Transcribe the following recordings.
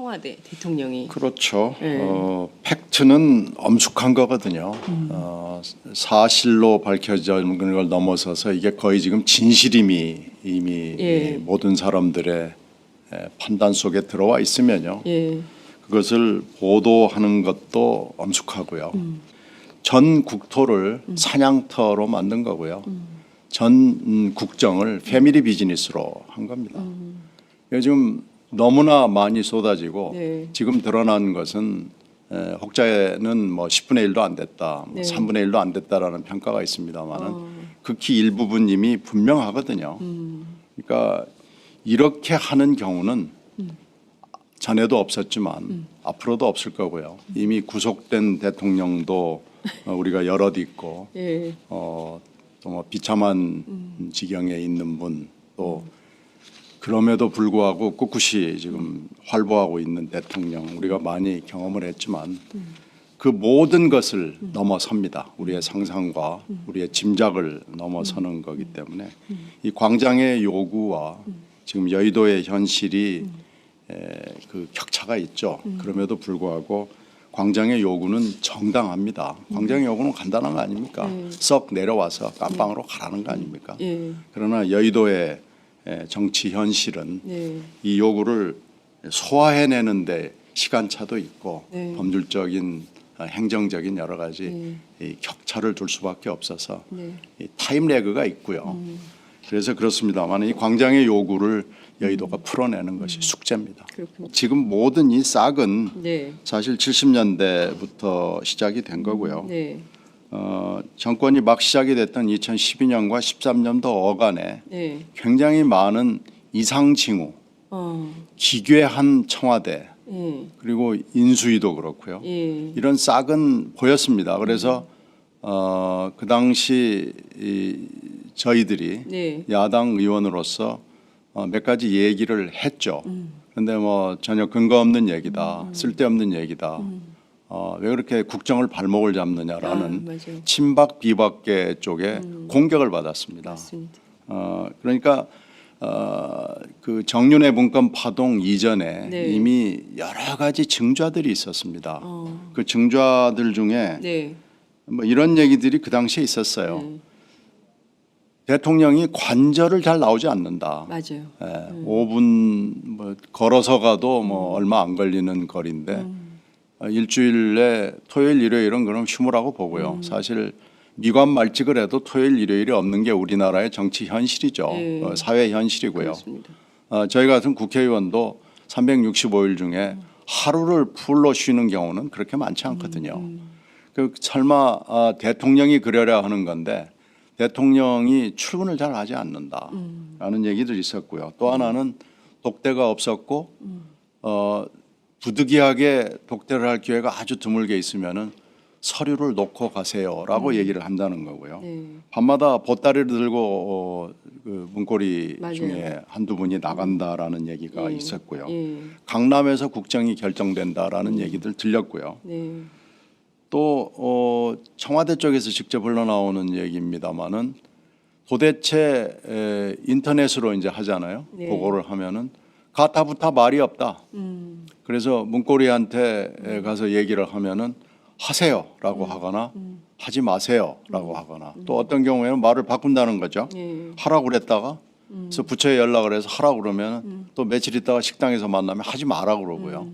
청와대 대통령이 그렇죠. 네. 어, 팩트는 엄숙한 거거든요. 어, 사실로 밝혀진 걸 넘어서서 이게 거의 지금 진실임이 이미 예. 이 모든 사람들의 에, 판단 속에 들어와 있으면요. 예. 그것을 보도하는 것도 엄숙하고요. 전 국토를 사냥터로 만든 거고요. 전 음, 국정을 패밀리 비즈니스로 한 겁니다. 요즘 너무나 많이 쏟아지고 네. 지금 드러난 것은 에, 혹자에는 뭐 10분의 1도 안 됐다, 뭐 네. 3분의 1도 안 됐다라는 평가가 있습니다만은 어. 극히 일부분 이미 분명하거든요. 그러니까 이렇게 하는 경우는 전에도 없었지만 앞으로도 없을 거고요. 이미 구속된 대통령도 어, 우리가 여럿 있고 예. 어, 또뭐 비참한 지경에 있는 분또 그럼에도 불구하고 꿋꿋이 지금 활보하고 있는 대통령 우리가 많이 경험을 했지만 그 모든 것을 넘어섭니다. 우리의 상상과 우리의 짐작을 넘어서는 거기 때문에 이 광장의 요구와 지금 여의도의 현실이 에, 그 격차가 있죠. 그럼에도 불구하고 광장의 요구는 정당합니다. 광장의 요구는 간단한 거 아닙니까? 썩 내려와서 깜빵으로 가라는 거 아닙니까? 예. 그러나 여의도의 에, 정치 현실은 네. 이 요구를 소화해내는데 시간차도 있고 네. 법률적인 어, 행정적인 여러 가지 네. 이 격차를 둘 수밖에 없어서 네. 이 타임 레그가 있고요. 그래서 그렇습니다만 이 광장의 요구를 여의도가 풀어내는 것이 숙제입니다. 그렇군요. 지금 모든 이 싹은 네. 사실 70년대부터 시작이 된 거고요. 네. 어, 정권이 막 시작이 됐던 2012년과 13년도 어간에 네. 굉장히 많은 이상 징후, 어. 기괴한 청와대 예. 그리고 인수위도 그렇고요. 예. 이런 싹은 보였습니다. 그래서 어, 그 당시 이, 저희들이 네. 야당 의원으로서 어, 몇 가지 얘기를 했죠. 음. 그런데 뭐 전혀 근거 없는 얘기다, 쓸데없는 얘기다. 어, 왜 그렇게 국정을 발목을 잡느냐라는 음. 아. 친박 비박계 쪽에 공격을 받았습니다. 맞습니다. 어, 그러니까 어, 그 정윤회 문건 파동 이전에 네. 이미 여러 가지 증좌들이 있었습니다. 어. 그 증좌들 중에 네. 뭐 이런 얘기들이 그 당시에 있었어요. 네. 대통령이 관절을 잘 나오지 않는다. 맞아요. 예, 5분 뭐 걸어서 가도 음. 뭐 얼마 안 걸리는 거리인데 어, 일주일에 토요일 일요일은 그럼 휴무라고 보고요. 음. 사실 미관 말직을 해도 토요일 일요일이 없는 게 우리나라의 정치 현실이죠. 네. 어, 사회 현실이고요. 어, 저희 같은 국회의원도 365일 중에 하루를 풀로 쉬는 경우는 그렇게 많지 않거든요. 그 설마 아, 대통령이 그러려 하는 건데 대통령이 출근을 잘 하지 않는다라는 얘기도 있었고요. 또 하나는 독대가 없었고 어, 부득이하게 독대를 할 기회가 아주 드물게 있으면은 서류를 놓고 가세요라고 얘기를 한다는 거고요. 네. 밤마다 보따리를 들고 어, 그 문고리 맞아요. 중에 한두 분이 나간다라는 얘기가 예. 있었고요. 예. 강남에서 국정이 결정된다라는 얘기들 들렸고요. 네. 또 어, 청와대 쪽에서 직접 흘러나오는 얘기입니다만은 도대체 에, 인터넷으로 이제 하잖아요. 네. 그거를 하면은 가타부타 말이 없다. 음. 그래서 문고리한테 에, 가서 얘기를 하면은 하세요라고 하거나 하지 마세요라고 하거나 또 어떤 경우에는 말을 바꾼다는 거죠. 예. 하라고 그랬다가 그래서 부처에 연락을 해서 하라고 그러면 또 며칠 있다가 식당에서 만나면 하지 마라 그러고요.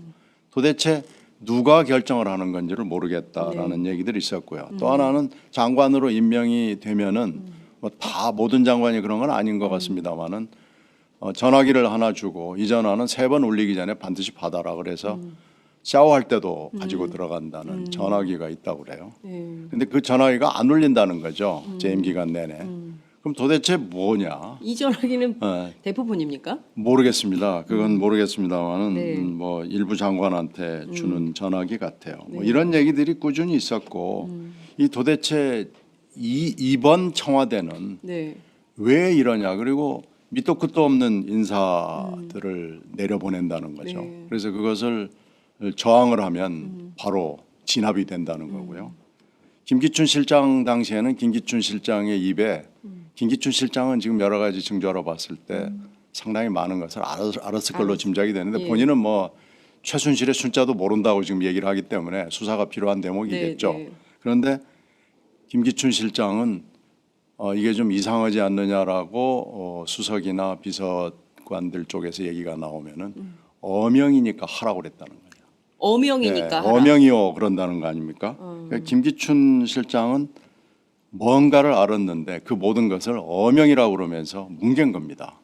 도대체 누가 결정을 하는 건지를 모르겠다라는 얘기들이 있었고요. 또 하나는 장관으로 임명이 되면은 뭐다 모든 장관이 그런 건 아닌 것 같습니다만은 어, 전화기를 하나 주고 이 전화는 세 번 울리기 전에 반드시 받아라 그래서 샤워할 때도 가지고 들어간다는 전화기가 있다고 그래요. 예. 근데 그 전화기가 안 울린다는 거죠. 재임 기간 내내. 그럼 도대체 뭐냐? 이 전화기는 어, 대부분입니까? 모르겠습니다. 그건 모르겠습니다만은 네. 음, 뭐 일부 장관한테 주는 전화기 같아요. 뭐 이런 얘기들이 꾸준히 있었고 이 도대체 이 이번 청와대는 네. 왜 이러냐 그리고 밑도 끝도 없는 인사들을 내려보낸다는 거죠. 네. 그래서 그것을 저항을 하면 바로 진압이 된다는 거고요. 김기춘 실장 당시에는 김기춘 실장의 입에 김기춘 실장은 지금 여러 가지 증조로 봤을 때 상당히 많은 것을 알았, 알았을 걸로 짐작이 되는데 예. 본인은 뭐 최순실의 숫자도 모른다고 지금 얘기를 하기 때문에 수사가 필요한 대목이겠죠. 네, 네. 그런데 김기춘 실장은 어, 이게 좀 이상하지 않느냐라고 어, 수석이나 비서관들 쪽에서 얘기가 나오면은 어명이니까 하라고 그랬다는 거예요. 어명이니까 네. 어명이요 그런다는 거 아닙니까? 그러니까 김기춘 실장은 뭔가를 알았는데 그 모든 것을 어명이라고 그러면서 뭉갠 겁니다.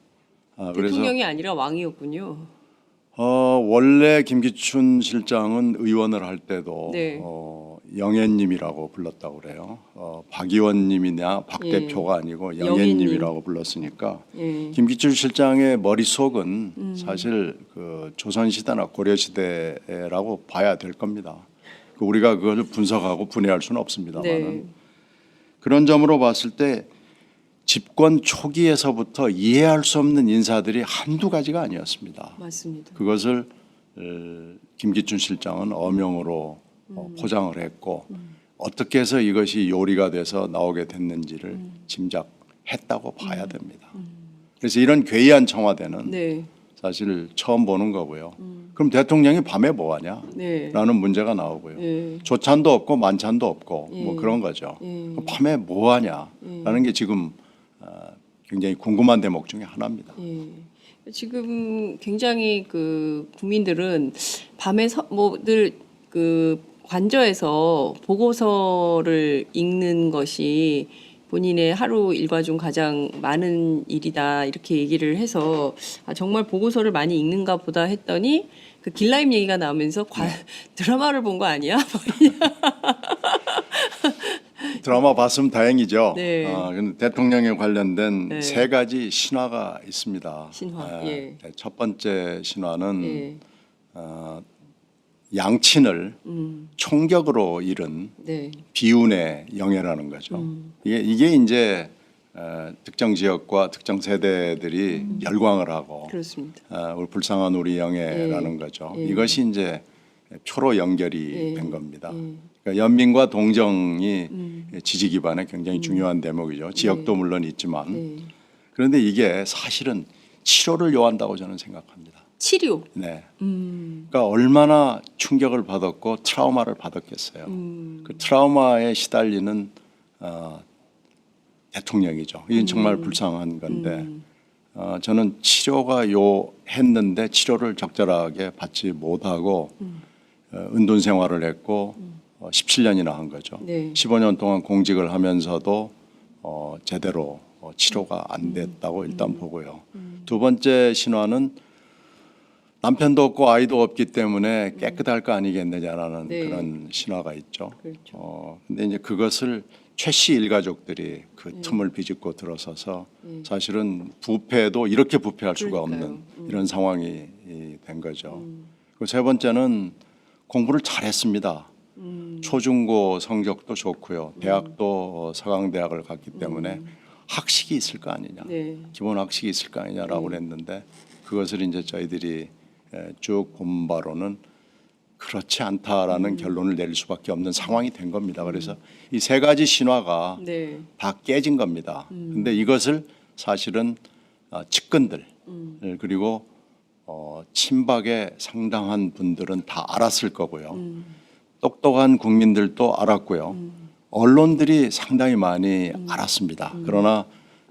아, 대통령이 아니라 왕이었군요. 어, 원래 김기춘 실장은 의원을 할 때도 네. 어, 영애님이라고 불렀다고 그래요. 어, 박 의원님이냐 박 예. 대표가 아니고 영애님. 영애님이라고 불렀으니까 예. 김기춘 실장의 머릿속은 사실 그 조선시대나 고려시대라고 봐야 될 겁니다. 그 우리가 그걸 분석하고 분해할 수는 없습니다만은 네. 그런 점으로 봤을 때 집권 초기에서부터 이해할 수 없는 인사들이 한두 가지가 아니었습니다. 맞습니다. 그것을 어, 김기춘 실장은 어명으로 어, 포장을 했고 어떻게 해서 이것이 요리가 돼서 나오게 됐는지를 짐작했다고 봐야 됩니다. 그래서 이런 괴이한 청와대는 네. 사실 처음 보는 거고요. 그럼 대통령이 밤에 뭐 하냐? 네. 라는 문제가 나오고요. 예. 조찬도 없고 만찬도 없고 뭐 예. 그런 거죠. 예. 밤에 뭐 하냐 라는 게 지금 어, 굉장히 궁금한 대목 중에 하나입니다. 예. 지금 굉장히 그 국민들은 밤에 뭐늘 그 관저에서 보고서를 읽는 것이 본인의 하루 일과 중 가장 많은 일이다 이렇게 얘기를 해서 아, 정말 보고서를 많이 읽는가 보다 했더니 그 길라임 얘기가 나오면서 관- 네. 드라마를 본 거 아니야? 드라마 봤으면 다행이죠. 네. 어, 근데 대통령에 관련된 네. 세 가지 신화가 있습니다. 신화, 에, 예. 네, 첫 번째 신화는 예. 어, 양친을 음. 총격으로 잃은 네. 비운의 영예라는 거죠. 음. 이게 이게 이제 어, 특정 지역과 특정 세대들이 음. 열광을 하고 그렇습니다. 어, 불쌍한 우리 영예라는 예. 거죠. 예. 이것이 이제 표로 연결이 예. 된 겁니다. 예. 그러니까 연민과 동정이 음. 지지 기반에 굉장히 중요한 대목이죠. 지역도 물론 있지만 네. 그런데 이게 사실은 치료를 요한다고 저는 생각합니다. 치료. 네. 음. 그러니까 얼마나 충격을 받았고 트라우마를 받았겠어요. 음. 그 트라우마에 시달리는 어, 대통령이죠. 이건 정말 불쌍한 건데 음. 어, 저는 치료가 요했는데 치료를 적절하게 받지 못하고 음. 어, 은둔 생활을 했고 어, 17년이나 한 거죠. 네. 15년 동안 공직을 하면서도 어, 제대로 어, 치료가 안 음. 됐다고 일단 보고요. 두 번째 신화는 남편도 없고 아이도 없기 때문에 깨끗할 거 아니겠느냐라는 네. 그런 신화가 있죠. 그렇죠. 어, 근데 이제 그것을 최씨 일가족들이 그 네. 틈을 비집고 들어서서 사실은 부패도 이렇게 부패할 수가 그러니까요. 없는 이런 상황이 이, 된 거죠. 그세 번째는 공부를 잘했습니다. 음. 초중고 성적도 좋고요. 대학도 어, 서강대학을 갔기 때문에 학식이 있을 거 아니냐. 네. 기본 학식이 있을 거 아니냐라고 그랬는데 그것을 이제 저희들이 에, 쭉 본 바로는 그렇지 않다라는 결론을 내릴 수밖에 없는 상황이 된 겁니다. 그래서 이 세 가지 신화가 네. 다 깨진 겁니다. 근데 이것을 사실은 어, 측근들 을 그리고 어, 친박의 상당한 분들은 다 알았을 거고요. 똑똑한 국민들도 알았고요. 언론들이 상당히 많이 알았습니다. 그러나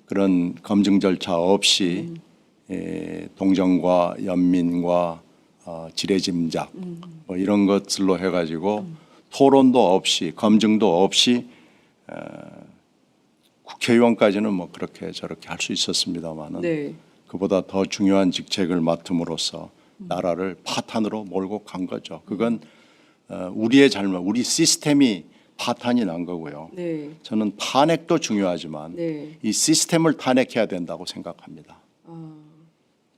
그런 검증 절차 없이 예, 동정과 연민과 어, 지레짐작 뭐 이런 것들로 해가지고 토론도 없이 검증도 없이 어, 국회의원까지는 뭐 그렇게 저렇게 할 수 있었습니다만은 네. 그보다 더 중요한 직책을 맡음으로써 나라를 파탄으로 몰고 간 거죠. 그건 어, 우리의 잘못, 우리 시스템이 파탄이 난 거고요. 네. 저는 탄핵도 중요하지만 네. 이 시스템을 탄핵해야 된다고 생각합니다.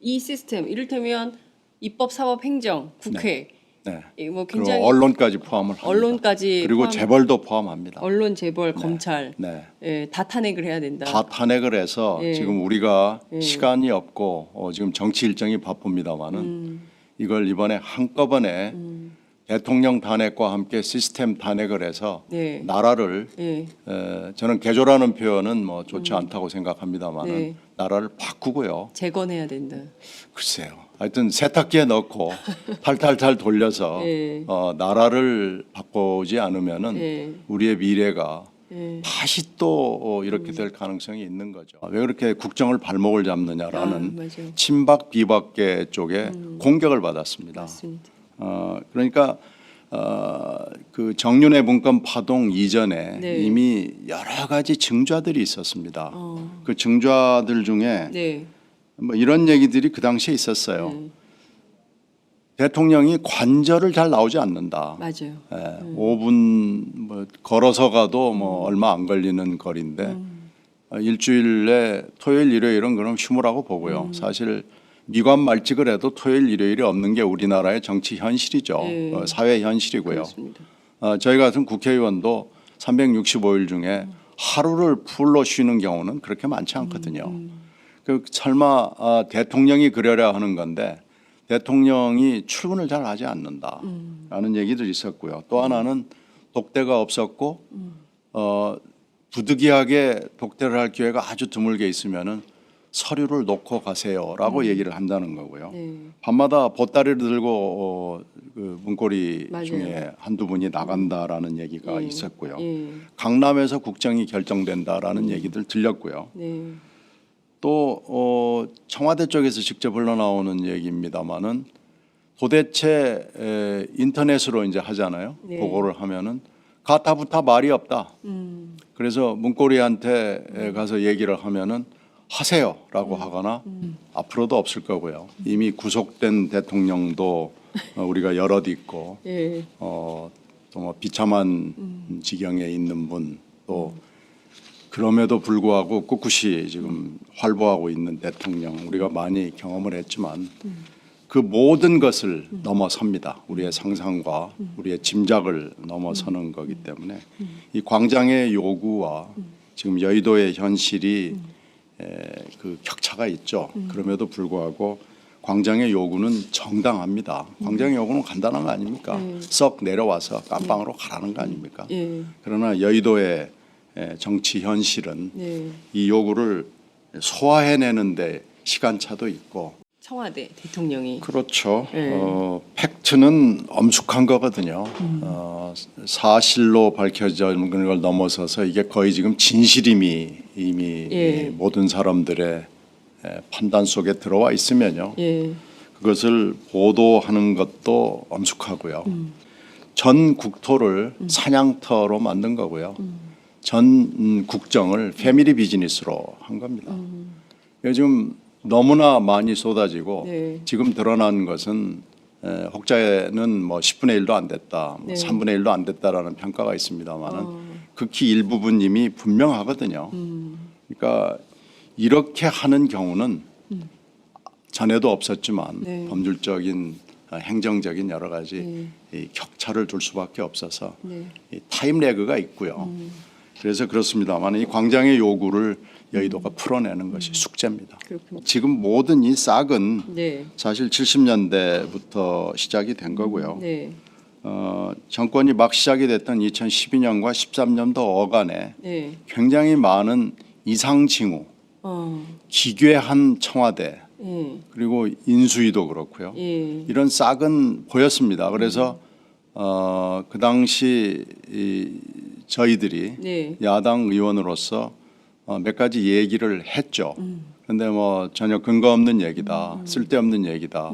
이 시스템 이를테면 입법, 사법, 행정, 국회 네. 이뭐 그리고 굉장히 언론까지 포함을 합니다. 언론까지 그리고 포함- 재벌도 포함합니다. 언론, 재벌, 검찰 네. 예, 다 탄핵을 해야 된다. 다 탄핵을 해서 예. 지금 우리가 예. 시간이 없고 어, 지금 정치 일정이 바쁩니다만은 음. 이걸 이번에 한꺼번에 대통령 탄핵과 함께 시스템 탄핵을 해서 네. 나라를 예. 에, 저는 개조라는 표현은 뭐 좋지 않다고 생각합니다만은 네. 나라를 바꾸고요. 재건해야 된다. 글쎄요. 하여튼 세탁기에 넣고 탈탈탈 돌려서 예. 어, 나라를 바꾸지 않으면은 예. 우리의 미래가 예. 다시 또 어, 이렇게 될 가능성이 있는 거죠. 왜 그렇게 국정을 발목을 잡느냐라는 아. 친박 비박계 쪽에 공격을 받았습니다. 맞습니다. 어, 그러니까 어, 그 정윤회 문건 파동 이전에 네. 이미 여러 가지 증좌들이 있었습니다. 어. 그 증좌들 중에 네. 뭐 이런 얘기들이 그 당시에 있었어요. 네. 대통령이 관절을 잘 나오지 않는다. 맞아요. 예, 5분 뭐 걸어서 가도 뭐 얼마 안 걸리는 거리인데 어, 일주일에 토요일 일요일은 그럼 휴무라고 보고요. 사실 미관 말직을 해도 토요일 일요일이 없는 게 우리나라의 정치 현실이죠. 네. 어, 사회 현실이고요. 어, 저희 같은 국회의원도 365일 중에 하루를 풀로 쉬는 경우는 그렇게 많지 않거든요. 그 설마 아, 대통령이 그러려 하는 건데 대통령이 출근을 잘 하지 않는다라는 얘기도 있었고요. 또 하나는 독대가 없었고 어, 부득이하게 독대를 할 기회가 아주 드물게 있으면은 서류를 놓고 가세요라고 얘기를 한다는 거고요. 네. 밤마다 보따리를 들고 어, 그 문고리 맞아요. 중에 한두 분이 나간다라는 얘기가 예. 있었고요. 예. 강남에서 국정이 결정된다라는 얘기들 들렸고요. 네. 또 어, 청와대 쪽에서 직접 흘러나오는 얘기입니다만은 도대체 에, 인터넷으로 이제 하잖아요. 네. 보고를 하면은 가타부타 말이 없다. 음. 그래서 문고리한테 에, 가서 얘기를 하면은 하세요라고 하거나 앞으로도 없을 거고요. 이미 구속된 대통령도 어, 우리가 여럿 있고 예. 어, 또뭐 비참한 지경에 있는 분 또 그럼에도 불구하고 꿋꿋이 지금 활보하고 있는 대통령 우리가 많이 경험을 했지만 그 모든 것을 넘어섭니다. 우리의 상상과 우리의 짐작을 넘어서는 거기 때문에. 이 광장의 요구와 지금 여의도의 현실이 에, 그 격차가 있죠. 그럼에도 불구하고 광장의 요구는 정당합니다. 광장의 요구는 간단한 거 아닙니까? 썩 내려와서 깜빵으로 가라는 거 아닙니까? 예. 그러나 여의도의 에, 정치 현실은 네. 이 요구를 소화해내는데 시간차도 있고 청와대 대통령이 그렇죠. 네. 어, 팩트는 엄숙한 거거든요. 어, 사실로 밝혀진 걸 넘어서서 이게 거의 지금 진실임이 이미 예. 이 모든 사람들의 에, 판단 속에 들어와 있으면요. 예. 그것을 보도하는 것도 엄숙하고요. 전 국토를 사냥터로 만든 거고요. 전 음, 국정을 패밀리 비즈니스로 한 겁니다. 요즘 너무나 많이 쏟아지고 네. 지금 드러난 것은 에, 혹자에는 뭐 10분의 1도 안 됐다, 뭐 네. 3분의 1도 안 됐다라는 평가가 있습니다만은 어. 극히 일부분임이 분명하거든요. 음. 그러니까 이렇게 하는 경우는 전에도 없었지만 네. 법률적인 어, 행정적인 여러 가지 네. 이 격차를 둘 수밖에 없어서 네. 이 타임 레그가 있고요. 음. 그래서 그렇습니다만 이 광장의 요구를 여의도가 풀어내는 것이 숙제입니다. 그렇군요. 지금 모든 이 싹은 네. 사실 70년대부터 시작이 된 거고요. 네. 어, 정권이 막 시작이 됐던 2012년과 13년도 어간에 네. 굉장히 많은 이상 징후, 어. 기괴한 청와대 예. 그리고 인수위도 그렇고요. 예. 이런 싹은 보였습니다. 그래서 어, 그 당시 이 저희들이 네. 야당 의원으로서 어, 몇 가지 얘기를 했죠. 음. 그런데 뭐 전혀 근거 없는 얘기다, 쓸데없는 얘기다,